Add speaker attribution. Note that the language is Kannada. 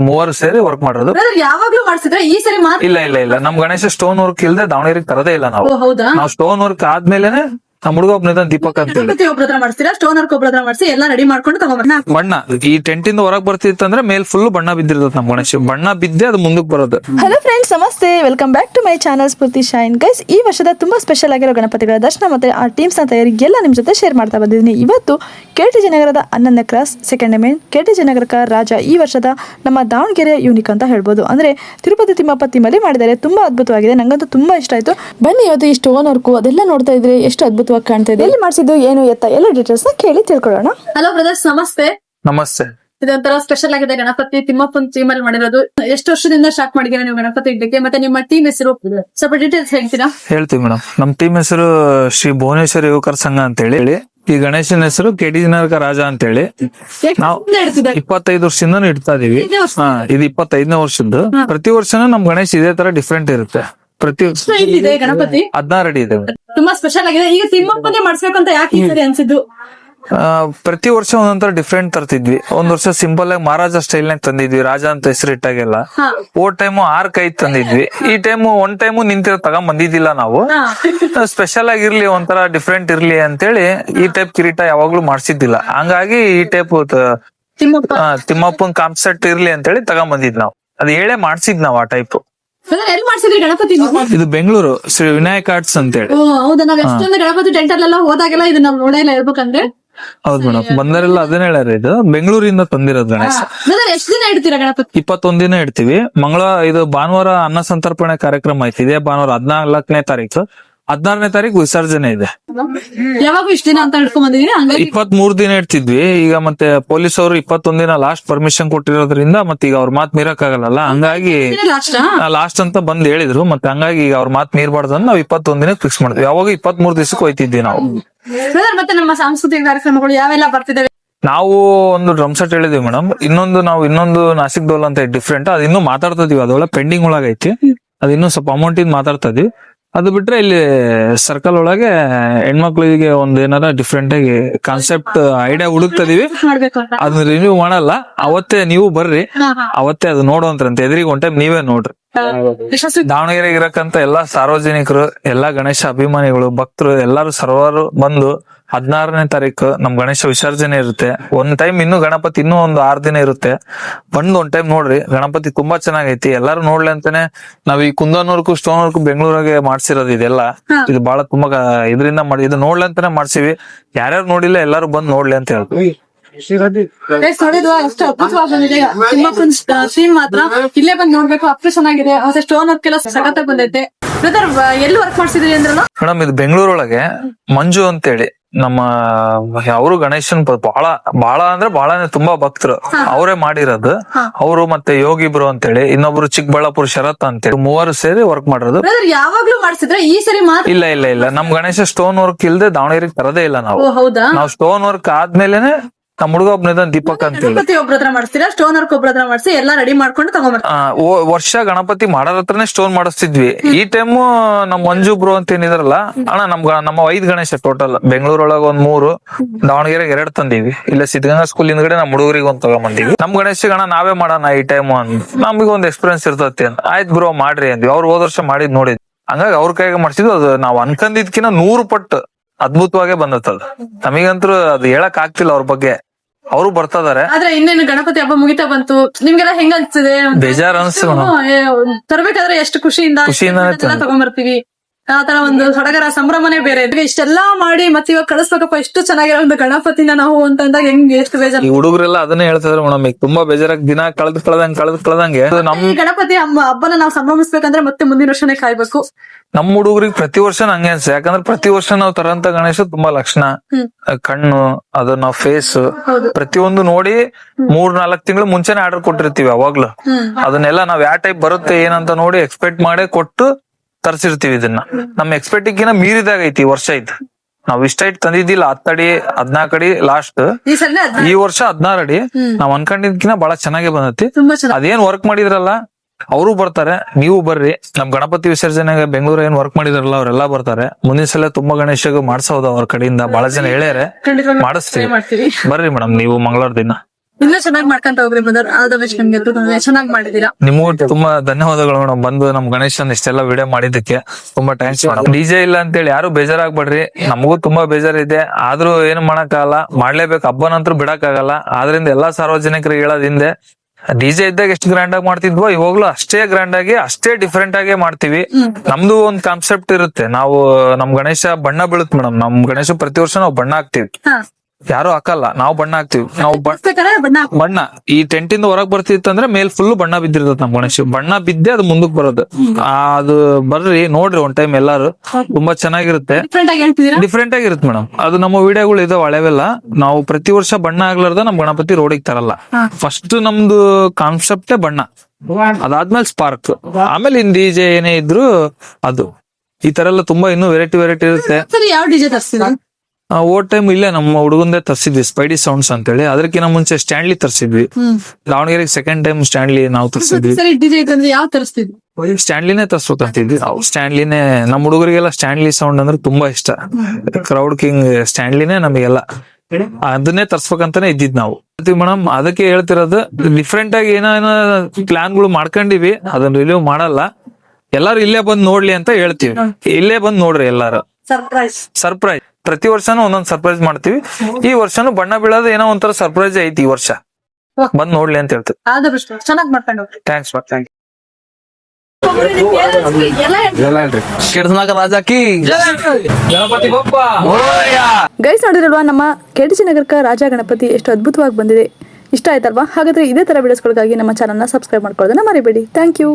Speaker 1: ಮೂವರು ಸೇರಿ ವರ್ಕ್ ಮಾಡೋದು
Speaker 2: ಯಾವಾಗ್ಲೂ ಮಾಡ್ಸಿದ್ರೆ ಈ ಸರಿ ಮಾತ್ರ
Speaker 1: ಇಲ್ಲ ಇಲ್ಲ ಇಲ್ಲ. ನಮ್ ಗಣೇಶ ಸ್ಟೋನ್ ವರ್ಕ್ ಇಲ್ದೆ ದಾವಣಗೆರೆಗೆ ತರದೇ ಇಲ್ಲ ನಾವು.
Speaker 2: ಹೌದಾ?
Speaker 1: ನಾವು ಸ್ಟೋನ್ ವರ್ಕ್ ಆದ್ಮೇಲೆನೆ ನಮ್ಮ ಹುಡುಗ ಒಬ್ಬನಿದ್ದಾನೆ ದೀಪಕ್ ಅಂತ ಹೇಳಿ.
Speaker 2: ಗಣಪತಿ ಒಬ್ರ ಹತ್ರ ಮಾಡ್ತೀರಾ ಸ್ಟೋನ್ ವರ್ಕ್ ಒಬ್ರ ಹತ್ರ ಮಾಡಿಸಿ? ಎಲ್ಲ ರೆಡಿ ಮಾಡ್ಕೊಂಡು ತಗೊಂಡ್ಬರ್ನ
Speaker 1: ಬಣ್ಣ ಈ ಟೆಂಟ್ ಇಂದ ಹೊರಗ್ ಬರ್ತಿತ್ತಂದ್ರೆ ಮೇಲ್ ಫುಲ್ ಬಣ್ಣ ಬಿದ್ದಿರ್ತದೆ ನಮ್ಮ ಗಣೇಶ. ಬಣ್ಣ ಬಿದ್ದೆ ಅದು ಮುಂದಕ್ಕೆ ಬರೋದು.
Speaker 3: ಹಲೋ ಫ್ರೆಂಡ್ಸ್ ನಮಸ್ತೆ. Welcome back to my channel Spoorthi shine guys ಈ ವರ್ಷದ ತುಂಬಾ ಸ್ಪೆಷಲ್ ಆಗಿರೋ ಗಣಪತಿಗಳ ದರ್ಶನ ಮತ್ತೆ ಆ ಟೀಮ್ಸ್ನ ತಯಾರಿ ಎಲ್ಲ ನಿಮ್ ಜೊತೆ ಶೇರ್ ಮಾಡ್ತಾ ಬಂದಿದ್ದೀನಿ. ಇವತ್ತು ಕೆಟಿ ನಗರದ ಅನ್ನನ್ನ ಕ್ರಾಸ್ ಸೆಕೆಂಡ್ ಮೇನ್ ಕೆಟಿ ಜನಗರಕ ರಾಜ ಈ ವರ್ಷದ ನಮ್ಮ ದಾವಣಗೆರೆ ಯೂನಿಕ್ ಅಂತ ಹೇಳ್ಬೋದು. ಅಂದ್ರೆ ತಿರುಪತಿ ತಿಮ್ಮಪ್ಪ ತಿಮ್ಮಲ್ಲಿ ಮಾಡಿದ್ದಾರೆ. ತುಂಬಾ ಅದ್ಭುತವಾಗಿದೆ. ನಂಗಂತೂ ತುಂಬಾ ಇಷ್ಟ ಆಯ್ತು. ಬನ್ನಿ ಇವತ್ತು ಈ ಸ್ಟೋನ್ ವರ್ಕು ಅದೆಲ್ಲ ನೋಡ್ತಾ ಇದ್ರೆ ಎಷ್ಟು ಅದ್ಭುತವಾಗಿ ಕಾಣ್ತಾ ಇದೆ ಎಲ್ಲಿ ಮಾಡಿಸಿದ್ದು ಏನು ಎತ್ತ ಎಲ್ಲ ಡೀಟೇಲ್ಸ್ನ ಕೇಳಿ ತಿಳ್ಕೊಳ್ಳೋಣ.
Speaker 2: ಹಲೋ ಬ್ರದರ್ಸ್ ನಮಸ್ತೆ.
Speaker 1: ನಮಸ್ತೆ.
Speaker 2: ಇದೊಂಥರ ಸ್ಪೆಷಲ್ ಆಗಿದೆ ಗಣಪತಿ. ತಿಮ್ಮಪ್ಪನ್ ಟೀಮ್ ಅಲ್ಲಿ ಮಾಡಿರೋದು. ಎಷ್ಟು ವರ್ಷದಿಂದ ಸ್ಟಾರ್ಟ್ ಮಾಡಿದೀರಾ ನೀವು ಗಣಪತಿ ಇಡ್ಲಿಕ್ಕೆ? ಮತ್ತೆ ನಿಮ್ಮ ಟೀಮ್ ಹೆಸರು? ಸ್ವಲ್ಪ ಡೀಟೇಲ್ಸ್ ಹೇಳ್ತೀರಾ?
Speaker 1: ಹೇಳ್ತೀವಿ ಮೇಡಮ್. ನಮ್ ಟೀಮ್ ಹೆಸರು ಶ್ರೀ ಭುವನೇಶ್ವರ ಯುವಕರ ಸಂಘ ಅಂತ ಹೇಳಿ ಈ ಗಣೇಶನ ಹೆಸರು ಕೆಟಿ ಜನಕ ರಾಜ ಅಂತ ಹೇಳಿ ನಾವು ಇಪ್ಪತ್ತೈದು ವರ್ಷದಿಂದ ಇಡ್ತಾ ಇದೀವಿ. ಹಾ ಇದು ಇಪ್ಪತ್ತೈದನೇ ವರ್ಷದ್ದು. ಪ್ರತಿ ವರ್ಷನೂ ನಮ್ ಗಣೇಶ್ ಇದೇ ತರ ಡಿಫ್ರೆಂಟ್ ಇರುತ್ತೆ. ಪ್ರತಿ
Speaker 2: ವರ್ಷ ಗಣಪತಿ?
Speaker 1: ಹದಿನಾರು ಅಡಿ ಇದೆ
Speaker 2: ತುಂಬಾ ಸ್ಪೆಷಲ್ ಆಗಿದೆ. ಈಗ ತಿಮ್ಮಪ್ಪನೇ ಮಾಡ್ಸ್ಬೇಕು ಅಂತ ಯಾಕೆ ಈ ಸರಿ ಅನ್ಸಿದ್ದು?
Speaker 1: ಆ, ಪ್ರತಿ ವರ್ಷ ಒಂದೊಂಥರ ಡಿಫ್ರೆಂಟ್ ತರ್ತಿದ್ವಿ. ಒಂದ್ ವರ್ಷ ಸಿಂಪಲ್ ಆಗಿ ಮಹಾರಾಜ ಸ್ಟೈಲ್ ನಾಗ ತಂದಿದ್ವಿ. ರಾಜ ಅಂತ ಹೆಸರು ಇಟ್ಟಾಗೆಲ್ಲ.
Speaker 2: ಹಾ.
Speaker 1: ಓ ಟೈಮು ಆರ್ ಕೈ ತಂದಿದ್ವಿ. ಈ ಟೈಮು ಒನ್ ಟೈಮು ನಿಂತಿರೋ ತಗೊಂಡ್ ಬಂದಿದ್ದಿಲ್ಲ ನಾವು.
Speaker 2: ಹಾ.
Speaker 1: ಸ್ಪೆಷಲ್ ಆಗಿರ್ಲಿ ಒಂಥರ ಡಿಫ್ರೆಂಟ್ ಇರ್ಲಿ ಅಂತೇಳಿ ಈ ಟೈಪ್ ಕಿರೀಟ ಯಾವಾಗ್ಲೂ ಮಾಡ್ಸಿದ್ದಿಲ್ಲ. ಹಂಗಾಗಿ ಈ ಟೈಪ್
Speaker 2: ತಿಮ್ಮಪ್ಪ.
Speaker 1: ತಿಮ್ಮಪ್ಪನ್ ಕಾನ್ಸೆಪ್ಟ್ ಇರ್ಲಿ ಅಂತೇಳಿ ತಗೊಂಡ್ ಬಂದಿದ್ ನಾವು. ಅದ್ ಹೇಳೇ ಮಾಡ್ಸಿದ್ ನಾವ್ ಆ ಟೈಪ್
Speaker 2: ಎಲ್ಲಿ ಮಾಡ್ಸಿದ್ರಿ ಗಣಪತಿ ನೀವು?
Speaker 1: ಇದು ಬೆಂಗಳೂರು ಶ್ರೀ ವಿನಾಯಕ್ ಆರ್ಟ್ಸ್ ಅಂತೇಳಿ.
Speaker 2: ಓ ಹೌದಾ ನಾವ್ ಎಷ್ಟೊಂದು ಗಣಪತಿ ಟೆಂಟ್ ಎಲ್ಲ ಹೋದಾಗೆಲ್ಲ ಇದನ್ನ ನಾವ್ ನೋಡೇ ಇಲ್ಲ ಹೇಳ್ಬೇಕಂದ್ರೆ?
Speaker 1: ಹೌದ್ ಮೇಡಮ್ ಬಂದರೆಲ್ಲ ಅದನ್ನ ಹೇಳ್ಯಾರ ಇದು. ಬೆಂಗಳೂರಿಂದ ತಂದಿರೋದು ಗಣೇಶ.
Speaker 2: ಬ್ರದರ್ ಎಷ್ಟ್ ದಿನ ಇಡ್ತೀರಾ ಗಣಪತಿ?
Speaker 1: ಇಪ್ಪತ್ತೊಂದ್ ದಿನ ಇಡ್ತೀವಿ. ಮಂಗಳ ಇದು ಭಾನುವಾರ ಅನ್ನ ಸಂತರ್ಪಣೆ ಕಾರ್ಯಕ್ರಮ ಐತಿ. ಇದೇ ಭಾನುವಾರ ಹದಿನಾಲ್ಕನೇ ತಾರೀಕು. ಹದಿನಾರನೇ ತಾರೀಕು ವಿಸರ್ಜನೆ ಇದೆ.
Speaker 2: ಯಾವಾಗೂ ಇಷ್ಟ ದಿನ ಅಂತ ಹಿಡ್ಕೊಂಡ್ ಬಂದಿದೀನಿ ಹಂಗಾಗಿ
Speaker 1: ಇಪ್ಪತ್ ಮೂರ್ ದಿನ ಇಡ್ತಿದ್ವಿ. ಈಗ ಮತ್ತೆ ಪೊಲೀಸ್ ಅವರು ಇಪ್ಪತ್ತೊಂದ್ ದಿನ ಲಾಸ್ಟ್ ಪರ್ಮಿಷನ್ ಕೊಟ್ಟಿರೋದ್ರಿಂದ ಮತ್ತೆ ಈಗ ಅವ್ರ ಮಾತ್ ಮೀರಕ್ ಆಗಲ್ಲ ಹಂಗಾಗಿ
Speaker 2: ಲಾಸ್ಟ್
Speaker 1: ಲಾಸ್ಟ್ ಅಂತ ಬಂದ್ ಹೇಳಿದ್ರು. ಮತ್ತೆ ಹಂಗಾಗಿ ಈಗ ಅವ್ರ ಮಾತ್ ಮೀರ್ಬಾರ್ದು ಅಂತ ನಾವ್ ಇಪ್ಪತ್ತೊಂದ್ ದಿನ ಫಿಕ್ಸ್ ಮಾಡಿದ್ವಿ ಅವಾಗ ಇಪ್ಪತ್ ಮೂರ್ ದಿವಸಕ್ಕೆ ಹೋಯ್ತಿದ್ವಿ ನಾವು.
Speaker 2: ಬ್ರದರ್ ಮತ್ತೆ ನಮ್ಮ ಸಾಂಸ್ಕೃತಿಕ ಕಾರ್ಯಕ್ರಮಗಳು ಯಾವೆಲ್ಲ ಬರ್ತಿದಾವೆ?
Speaker 1: ನಾವು ಒಂದು ಡ್ರಮ್ ಸೆಟ್ ಹೇಳಿದ್ವಿ ಮೇಡಮ್ ಇನ್ನೊಂದು ನಾವು ಇನ್ನೊಂದು ನಾಸಿಕ್ ಡೋಲ್ ಅಂತ ಡಿಫ್ರೆಂಟ್ ಅದು ಇನ್ನೂ ಮಾತಾಡ್ತಾ ಇದೀವಿ. ಅದೊಳ ಪೆಂಡಿಂಗ್ ಒಳಗೈತಿ ಅದು ಇನ್ನೂ ಸ್ವಲ್ಪ ಅಮೌಂಟ್ ಇಂದ ಮಾತಾಡ್ತಾ ಇದೀವಿ. ಅದು ಬಿಟ್ರೆ ಇಲ್ಲಿ ಸರ್ಕಲ್ ಒಳಗೆ ಹೆಣ್ಮಕ್ಳಿಗೆ ಒಂದ್ ಏನಾರ ಡಿಫ್ರೆಂಟ್ ಆಗಿ ಕಾನ್ಸೆಪ್ಟ್ ಐಡಿಯಾ
Speaker 2: ಹುಡುಕ್ತದೀವಿ.
Speaker 1: ಅದನ್ನ ರಿನ್ಯೂ ಮಾಡಲ್ಲ. ಅವತ್ತೇ ನೀವು ಬರ್ರಿ. ಅವತ್ತೇ ಅದು ನೋಡುವಂತ್ರಂತೆ. ಎದುರಿಗೆ ಒಂದ್ ಟೈಮ್ ನೀವೇ ನೋಡ್ರಿ.
Speaker 2: ಯಶಸ್ವಿ
Speaker 1: ಇರಕಂತ ಎಲ್ಲಾ ಸಾರ್ವಜನಿಕರು ಎಲ್ಲಾ ಗಣೇಶ ಅಭಿಮಾನಿಗಳು ಭಕ್ತರು ಎಲ್ಲಾರು ಸರ್ವರು ಬಂದು ಹದಿನಾರನೇ ತಾರೀಕು ನಮ್ ಗಣೇಶ ವಿಸರ್ಜನೆ ಇರುತ್ತೆ. ಒಂದ್ ಟೈಮ್ ಇನ್ನು ಗಣಪತಿ ಇನ್ನೂ ಒಂದು ಆರ್ ದಿನ ಇರುತ್ತೆ. ಬಂದು ಒಂದ್ ಟೈಮ್ ನೋಡ್ರಿ ಗಣಪತಿ ತುಂಬಾ ಚೆನ್ನಾಗೈತಿ. ಎಲ್ಲಾರು ನೋಡ್ಲಿ ಅಂತಾನೆ ನಾವ್ ಈ ಕುಂದನೂರ್ಕು ಸ್ಟೋನ್ ಬೆಂಗಳೂರಿಗೆ ಮಾಡ್ಸಿರೋದು ಇದೆಲ್ಲ. ಇದು ಬಹಳ ತುಂಬಾ ಇದರಿಂದ ಮಾಡಿ ಇದು ನೋಡ್ಲಿ ಅಂತಾನೆ ಮಾಡ್ಸಿವಿ. ಯಾರ್ಯಾರು ನೋಡಿಲ್ಲ ಎಲ್ಲಾರು ಬಂದ್ ನೋಡ್ಲಿ ಅಂತ ಹೇಳ್ತೀವಿ.
Speaker 2: ಬಂದಿದೆ ತಿಮ್ಮಪ್ಪನ್ ಸೀನ್ ಮಾತ್ರ. ಇಲ್ಲೇ ಬಂದ್ ನೋಡ್ಬೇಕು ಅಷ್ಟು ಚೆನ್ನಾಗಿದೆ. ಹೊಸ ಸ್ಟೋನ್ ವರ್ಕ್ ಎಲ್ಲ ಸಖತ್ತಾಗಿ ಬಂದೈತೆ. ಬ್ರದರ್ ಎಲ್ಲಿ ವರ್ಕ್ ಮಾಡ್ಸಿದ್ರಿ ಅಂದ್ರಲ್ಲ?
Speaker 1: ಮೇಡಮ್ ಇದು ಬೆಂಗಳೂರೊಳಗೆ ಮಂಜು ಅಂತೇಳಿ. ನಮ್ಮ ಅವರು ಗಣೇಶನ್ ಬಹಳ ಬಹಳ ಅಂದ್ರೆ ಬಹಳ ತುಂಬಾ ಭಕ್ತರು. ಅವರೇ ಮಾಡಿರೋದು. ಅವರು ಮತ್ತೆ ಯೋಗಿ ಬ್ರೋ ಅಂತೇಳಿ ಇನ್ನೊಬ್ರು ಚಿಕ್ಕಬಳ್ಳಾಪುರ ಶರತ್ ಅಂತೇಳಿ ಮೂವರು ಸೇರಿ ವರ್ಕ್ ಮಾಡಿರೋದು.
Speaker 2: ಬ್ರದರ್ ಯಾವಾಗ್ಲೂ ಮಾಡಿಸಿದ್ರೆ ಈ ಸರಿ ಮಾತ್ರ
Speaker 1: ಇಲ್ಲ ಇಲ್ಲ ಇಲ್ಲ. ನಮ್ ಗಣೇಶ ಸ್ಟೋನ್ ವರ್ಕ್ ಇಲ್ದೆ ದಾವಣಗೆರೆಗೆ ತರದೇ ಇಲ್ಲ ನಾವು. ನಾವು ಸ್ಟೋನ್ ವರ್ಕ್ ಆದ್ಮೇಲೆನೆ ನಮ್ಮ ಹುಡುಗ ಒಬ್ಬನಿದ್ದಾನೆ ದೀಪಕ್ ಅಂತೇಳಿ
Speaker 2: ಗಣಪತಿ ಒಬ್ರ ಹತ್ರ ಮಾಡಿಸ್ತೀರಾ? ಸ್ಟೋನ್ ವರ್ಕ್ ಒಬ್ರ ಹತ್ರ ಮಾಡಿಸಿ ಎಲ್ಲ ರೆಡಿ ಮಾಡ್ಕೊಂಡು ತಗೊಂಡ್ಬರ್ತೀರಾ
Speaker 1: ಆ, ಓ- ವರ್ಷ ಗಣಪತಿ ಮಾಡೋರ್ ಹತ್ರನೇ ಸ್ಟೋನ್ ಮಾಡಿಸ್ತಿದ್ವಿ. ಈ ಟೈಮ್ ನಮ್ ಮಂಜು ಬ್ರೋ ಅಂತ ಏನಿದ್ರಲ್ಲ ಅಣ್ಣ ನಮ್ ಗ- ನಮ್ಮ ಐದ್ ಗಣೇಶ ಟೋಟಲ್ ಬೆಂಗಳೂರೊಳಗ ಒಂದ್ ಮೂರು ದಾವಣಗೆರೆಗೆ ಎರಡ್ ತಂದೀವಿ ಇಲ್ಲ ಸಿದ್ಧಗಂಗಾ ಸ್ಕೂಲ್ ಹಿಂದ್ಗಡೆ ನಮ್ ಹುಡುಗರಿಗೆ ಒಂದ್ ತಗೊಂಡ್ಬಂದಿವಿ ನಮ್ ಗಣೇಶ ಗಣ ನಾವೇ ಮಾಡೋಣ ಈ ಟೈಮ್ ಅಂತ. ನಮಗೆ ಒಂದ್ ಎಕ್ಸ್ಪೀರಿಯನ್ಸ್ ಇರ್ತತಿ ಅಂತ. ಆಯ್ತ್ ಬ್ರೋ ಮಾಡ್ರಿ ಅಂದ್ವಿ. ಅವ್ರು ಹೋದ ವರ್ಷ ಮಾಡಿದ್ ನೋಡಿದ್ವಿ. ಹಂಗಾಗಿ ಅವ್ರ ಕೈಗೆ ಮಾಡ್ಸಿದ್ವಿ ಅದು. ನಾವ್ ಅನ್ಕಂದಿದ್ಕಿನ ನೂರು ಪಟ್ಟು ಅದ್ಭುತವಾಗೇ ಬಂದತ್ತದ. ನಮಗಂತೂ ಅದು ಹೇಳಕ್ ಆಗ್ತಿಲ್ಲ ಅವ್ರ ಬಗ್ಗೆ. ಅವರು ಬರ್ತಾ ಇದಾರೆ.
Speaker 2: ಆದ್ರೆ ಇನ್ನೇನು ಗಣಪತಿ ಹಬ್ಬ ಮುಗಿತಾ ಬಂತು. ನಿಮ್ಗೆಲ್ಲ ಹೆಂಗ ಅನ್ಸಿದೆ?
Speaker 1: ಬೇಜಾರ್ ಅನ್ಸ್ತು ಮೇಡಮ್.
Speaker 2: ಹ್ಮ್, ಏ, ತರ್ಬೇಕಾದ್ರೆ ಎಷ್ಟು ಖುಷಿಯಿಂದ
Speaker 1: ಖುಷಿಯಿಂದ
Speaker 2: ಎಲ್ಲ ತಗೊಂಡ್ಬರ್ತೀವಿ ಆ ತರ ಒಂದು ಸಡಗರ ಸಂಭ್ರಮನೆ ಬೇರೆ. ಇಷ್ಟೆಲ್ಲಾ ಮಾಡಿ ಮತ್ತೆ ಇವಾಗ ಕಳಿಸ್ಬೇಕಪ್ಪ ಎಷ್ಟು ಚೆನ್ನಾಗಿರೋ ಒಂದು ಗಣಪತಿನ ನಾವು ಅಂತ ಅಂದಾಗ ಹೆಂಗ್ ಎಷ್ಟು ಬೇಜಾರು.
Speaker 1: ಈ ಹುಡುಗರೆಲ್ಲ ಅದನ್ನೇ ಹೇಳ್ತಿದ್ರು ಮೇಡಮ್ ಈಗ ತುಂಬಾ ಬೇಜಾರಾಗಿ ದಿನ ಕಳೆದ್ ಕಳೆದಂಗ್ ಕಳೆದ್ ಕಳೆದಂಗೆ. ನಮ್
Speaker 2: ಈ ಗಣಪತಿ ಹಬ್ಬ ಹಬ್ಬನ ನಾವು ಸಂಭ್ರಮಿಸ್ಬೇಕಂದ್ರೆ ಮತ್ತೆ ಮುಂದಿನ ವರ್ಷನೇ ಕಾಯ್ಬೇಕು.
Speaker 1: ನಮ್ ಹುಡುಗರಿಗೆ ಪ್ರತಿ ವರ್ಷ ನಂಗೆ ಅನ್ಸ ಯಾಕಂದ್ರೆ ಪ್ರತಿ ವರ್ಷ ನಾವು ತರಂತ ಗಣೇಶ ತುಂಬಾ ಲಕ್ಷಣ.
Speaker 2: ಹ್ಮ್.
Speaker 1: ಆ, ಕಣ್ಣು ಅದನ್ನ ನಾವ್ ಫೇಸ್
Speaker 2: ಹೌದು.
Speaker 1: ಪ್ರತಿಯೊಂದು ನೋಡಿ ಮೂರ್ ನಾಲ್ಕ್ ತಿಂಗಳು ಮುಂಚೆನೆ ಆರ್ಡರ್ ಕೊಟ್ಟಿರ್ತೀವಿ ಅವಾಗ್ಲೂ.
Speaker 2: ಹ್ಮ್.
Speaker 1: ಅದನ್ನೆಲ್ಲ ನಾವ್ ಯಾವ ಟೈಪ್ ಬರುತ್ತೆ ಏನಂತ ನೋಡಿ ಎಕ್ಸ್ಪೆಕ್ಟ್ ಮಾಡೇ ಕೊಟ್ಟು ತರ್ಸಿರ್ತೀವಿ ಇದನ್ನ. ನಮ್ ಎಕ್ಸ್ಪೆಕ್ಟಿಗಿನ ಮೀರಿದಾಗ ಐತಿ ವರ್ಷ ಐತಿ. ನಾವ್ ಇಷ್ಟ ಇಟ್ ತಂದಿದ್ದಿಲ್ಲ ಹತ್ತಡಿ ಹದ್ನಾಕ್ ಅಡಿ ಲಾಸ್ಟ್
Speaker 2: ಈ
Speaker 1: ವರ್ಷ ಹದ್ನಾರು ಅಡಿ. ನಾವ್ ಅನ್ಕೊಂಡಿದ್ಕಿನ ಬಹಳ ಚೆನ್ನಾಗಿ ಬಂದತಿ. ಅದೇನ್ ವರ್ಕ್ ಮಾಡಿದ್ರಲ್ಲ ಅವರು ಬರ್ತಾರೆ ನೀವು ಬರ್ರಿ. ನಮ್ ಗಣಪತಿ ವಿಸರ್ಜನೆಗೆ ಬೆಂಗಳೂರು ಏನ್ ವರ್ಕ್ ಮಾಡಿದ್ರಲ್ಲ ಅವರೆಲ್ಲ ಬರ್ತಾರೆ. ಮುಂದಿನ ಸಲ ತುಂಬಾ ಗಣೇಶಗ ಮಾಡ್ಸೋದು ಅವ್ರ ಕಡೆಯಿಂದ. ಬಹಳ ಜನ ಹೇಳ್ಯಾರೆ ಮಾಡಿಸ್ತೀವಿ. ಬರ್ರಿ ಮೇಡಮ್ ನೀವು ಮಂಗಳವಾರ ದಿನ.
Speaker 2: ಇನ್ನೂ ಚೆನ್ನಾಗಿ ಮಾಡ್ಕೊಂತ ಹೋಗ್ರಿ ಬ್ರದರ್ ಆಲ್ ದ ಬೆಸ್ಟ್ ನಿಮ್ಗೆ ಚೆನ್ನಾಗಿ ಮಾಡಿದೀರಾ
Speaker 1: ನಿಮಗೂ ತುಂಬಾ ಧನ್ಯವಾದಗಳು ಮೇಡಮ್ ಬಂದು ನಮ್ ಗಣೇಶನ್ ಇಷ್ಟೆಲ್ಲ ವಿಡಿಯೋ ಮಾಡಿದ್ದಕ್ಕೆ ತುಂಬಾ ಥ್ಯಾಂಕ್ಸ್ ಮೇಡಮ್ ಡಿಜೆ ಇಲ್ಲ ಅಂತೇಳಿ ಯಾರು ಬೇಜಾರಾಗ್ಬೇಡ್ರಿ. ನಮಗೂ ತುಂಬಾ ಬೇಜಾರಿದೆ. ಆದ್ರೂ ಏನು ಮಾಡಕ್ಕಾಗಲ್ಲ. ಮಾಡ್ಲೇಬೇಕು. ಹಬ್ಬನಂತರೂ ಬಿಡಕ್ಕಾಗಲ್ಲ. ಆದ್ರಿಂದ ಎಲ್ಲಾ ಸಾರ್ವಜನಿಕರಿಗೆ ಹೇಳೋದ್ ಹಿಂದೆ ಡಿಜೆ ಇದ್ದಾಗ ಎಷ್ಟು ಗ್ರ್ಯಾಂಡ್ ಆಗಿ ಮಾಡ್ತಿದ್ವೋ ಇವಾಗ್ಲೂ ಅಷ್ಟೇ ಗ್ರ್ಯಾಂಡ್ ಆಗಿ ಅಷ್ಟೇ ಡಿಫ್ರೆಂಟ್ ಆಗಿ ಮಾಡ್ತೀವಿ. ನಮ್ದು ಒಂದ್ ಕಾನ್ಸೆಪ್ಟ್ ಇರುತ್ತೆ. ನಾವು ನಮ್ ಗಣೇಶ ಬಣ್ಣ ಬೀಳುತ್ತೆ ಮೇಡಮ್ ನಮ್ ಗಣೇಶ ಪ್ರತಿ ವರ್ಷ ನಾವು ಬಣ್ಣ ಹಾಕ್ತಿವಿ. ಯಾರು ಹಾಕಲ್ಲ. ನಾವು ಬಣ್ಣ ಹಾಕ್ತಿವಿ. ನಾವು ಬಣ್ಣ ಈ ಟೆಂಟ್ ಇಂದ ಹೊರಗ್ ಬರ್ತಿತ್ತಂದ್ರೆ ಮೇಲ್ ಫುಲ್ ಬಣ್ಣ ಬಿದ್ದಿರ್ತದ ನಮ್ ಗಣೇಶ. ಬಣ್ಣ ಬಿದ್ದೆ ಅದು ಮುಂದಕ್ ಬರೋದು. ಅದು ಬರ್ರಿ ನೋಡ್ರಿ ಒಂದ್ ಟೈಮ್ ಎಲ್ಲಾರು. ತುಂಬಾ ಚೆನ್ನಾಗಿರುತ್ತೆ.
Speaker 2: ಡಿಫ್ರೆಂಟ್ ಆಗಿ ಹೇಳ್ತಿದೀರಾ
Speaker 1: ಡಿಫ್ರೆಂಟ್ ಆಗಿರುತ್ತೆ ಮೇಡಮ್. ಅದು ನಮ್ಮ ವಿಡಿಯೋಗಳು ಇದಾವೆ ಹಳೆವೆಲ್ಲ. ನಾವು ಪ್ರತಿ ವರ್ಷ ಬಣ್ಣ ಆಗ್ಲಾರ್ದ ನಮ್ ಗಣಪತಿ ರೋಡಿಗೆ ತರಲ್ಲ. ಫಸ್ಟ್ ನಮ್ದು ಕಾನ್ಸೆಪ್ಟೇ ಬಣ್ಣ. ಅದಾದ್ಮೇಲೆ ಸ್ಪಾರ್ಕ್ ಆಮೇಲೆ ಇನ್ ಡಿಜೆ ಏನೇ ಇದ್ರು ಅದು. ಈ ತರ ಎಲ್ಲ ತುಂಬಾ ಇನ್ನು ವೆರೈಟಿ ವೆರೈಟಿ ಇರುತ್ತೆ. ಓಟ್ ಟೈಮ್ ಇಲ್ಲೇ ನಮ್ಮ ಹುಡುಗಂದೆ ತರ್ಸಿದ್ವಿ ಸ್ಪೈಡಿ ಸೌಂಡ್ಸ್ ಅಂತೇಳಿ. ಅದಕ್ಕಿಂತ ಮುಂಚೆ ಸ್ಟ್ಯಾಂಡ್ಲಿ ತರ್ಸಿದ್ವಿ. ದಾವಣಗೆರೆಗೆ ಸೆಕೆಂಡ್ ಟೈಮ್ ಸ್ಟ್ಯಾಂಡ್ಲಿ ನಾವು ತರ್ಸಿದ್ವಿ. ಸ್ಟ್ಯಾಂಡ್ಲಿನೇ ತರಿಸ್ಬೇಕಂತಿದ್ವಿ. ಸ್ಟ್ಯಾಂಡ್ಲಿನೇ ನಮ್ಮ ಹುಡುಗರಿಗೆಲ್ಲ ಸ್ಟ್ಯಾಂಡ್ಲಿ ಸೌಂಡ್ ಅಂದ್ರೆ ತುಂಬಾ ಇಷ್ಟ. ಕ್ರೌಡ್ ಕಿಂಗ್ ಸ್ಟ್ಯಾಂಡ್ಲಿನೇ ನಮಗೆಲ್ಲ. ಅದನ್ನೇ ತರ್ಸ್ಬೇಕಂತಾನೆ ಇದ್ದಿದ್ ನಾವು. ಮೇಡಮ್ ಅದಕ್ಕೆ ಹೇಳ್ತಿರೋದು ಡಿಫ್ರೆಂಟ್ ಆಗಿ ಏನೋ ಪ್ಲಾನ್ಗಳು ಮಾಡ್ಕೊಂಡಿವಿ. ಅದನ್ನ ರಿಲೀವ್ ಮಾಡಲ್ಲ. ಎಲ್ಲಾರು ಇಲ್ಲೇ ಬಂದ್ ನೋಡ್ಲಿ ಅಂತ ಹೇಳ್ತೀವಿ. ಇಲ್ಲೇ ಬಂದ್ ನೋಡ್ರಿ ಎಲ್ಲಾರು.
Speaker 2: ಸರ್ಪ್ರೈಸ್
Speaker 1: ಸರ್ಪ್ರೈಸ್ ಪ್ರತಿ ವರ್ಷನೂ ಒಂದೊಂದ್ ಸರ್ಪ್ರೈಸ್ ಮಾಡ್ತೀವಿ. ಈ ವರ್ಷನೂ ಬಣ್ಣ ಬೀಳೋದು ಏನೋ ಒಂಥರ ಸರ್ಪ್ರೈಸ್ ಐತಿ ಈ ವರ್ಷ. ಬಂದ್ ನೋಡ್ಲಿ ಅಂತ ಹೇಳ್ತೀವಿ
Speaker 2: ಚೆನ್ನಾಗಿ ಮಾಡ್ಕೊಂಡು
Speaker 1: ಥ್ಯಾಂಕ್
Speaker 3: ಗೈಸ್ ನೋಡಿರಲ್ವಾ ನಮ್ಮ ಕೆಡಿಸಿ ನಗರಕ ರಾಜ ಗಣಪತಿ ಎಷ್ಟು ಅದ್ಭುತವಾಗಿ ಬಂದಿದೆ. ಇಷ್ಟ ಆಯ್ತಲ್ವಾ? ಹಾಗಾದ್ರೆ ಇದೇ ತರ ವಿಡಿಯೋಸ್ಗಳಿಗಾಗಿ ನಮ್ಮ ಚಾನಲ್ನ ಸಬ್ಸ್ಕ್ರೈಬ್ ಮಾಡ್ಕೊಳ್ಳೋದನ್ನ ಮರಿಬೇಡಿ. Thank you